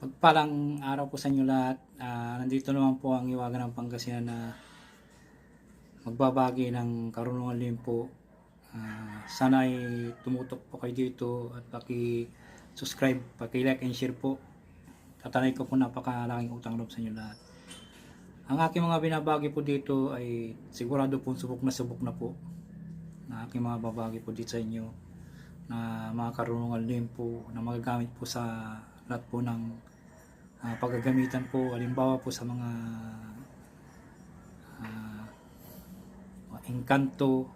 Pagpalang araw po sa inyo lahat. Ah, nandito naman po ang iwagan ng Pangasinan na magbabagi ng karunungan limpo. Ah, sana ay tumutok po kayo dito at paki-subscribe, paki-like and share po. Tatanay ko po napakalaking utang loob sa inyo lahat. Ang aking mga binabagi po dito ay sigurado po subok na subok na po na aking mga babagi po dito sa inyo na mga karunungan limpo na magagamit po sa lahat po ng ah, paggagamitan po halimbawa po sa mga mga engkanto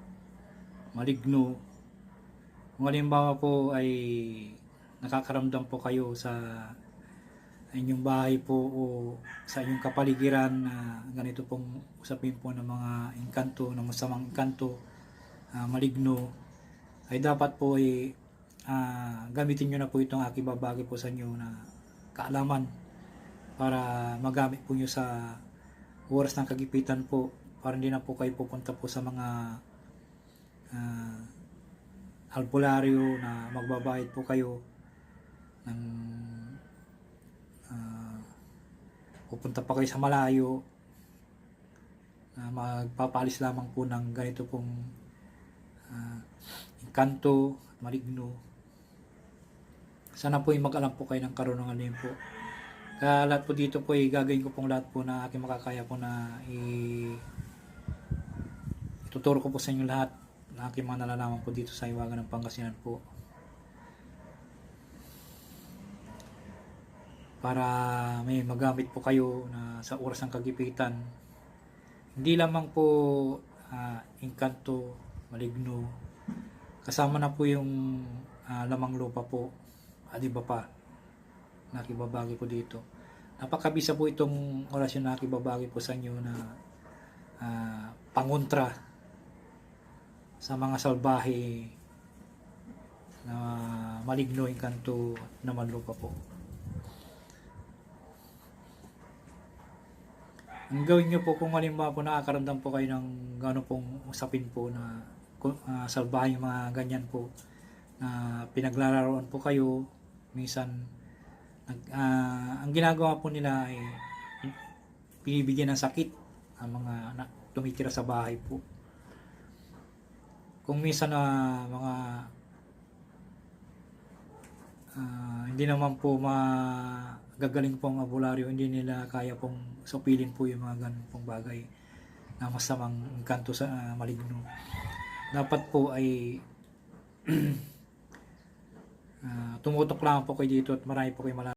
maligno. Kung halimbawa po ay nakakaramdam po kayo sa inyong bahay po o sa inyong kapaligiran na ganito pong usapin po ng mga engkanto, ng masamang engkanto, ah, maligno, ay dapat po ay ah, gamitin nyo na po itong aking babagi po sa inyo na kaalaman para magamit po nyo sa oras ng kagipitan po para hindi na po kayo pupunta po sa mga ah, albularyo na magbabayad po kayo ng ah, pupunta pa kayo sa malayo na magpapalis lamang po ng ganito pong ah, engkanto at maligno. Sana po ay mag-alam po kayo ng karunungan din po kaya lahat po dito po ay gagawin ko pong lahat po na aking makakaya po na i ituturo ko po sa inyo lahat na aking mga nalalaman po dito sa Iwagan ng Pangasinan po. Para may magamit po kayo na sa oras ng kagipitan. Hindi lamang po ah, engkanto, maligno, kasama na po yung ah, lamang lupa po, at iba pa, nakibabagi ko dito. Napakabisa po itong orasyon na nakibabagi po sa inyo na ah, pangontra sa mga salbahe na maligno, engkanto, na manlupa po. Ang gawin nyo po kung halimbawa po nakakaramdam po kayo ng gano'n pong usapin po na uh, salbahe yung mga ganyan po na pinaglalaroan po kayo minsan nag, ah, ang ginagawa po nila ay binibigyan ng sakit ang mga na, tumitira sa bahay po kung minsan na mga ah, hindi naman po magagaling pong abularyo, hindi nila kaya pong supilin po yung mga ganun pong bagay na masamang kanto sa ah, maligno. Dapat po ay ah, tumutok lang po kayo dito at marami po kayo malalaman.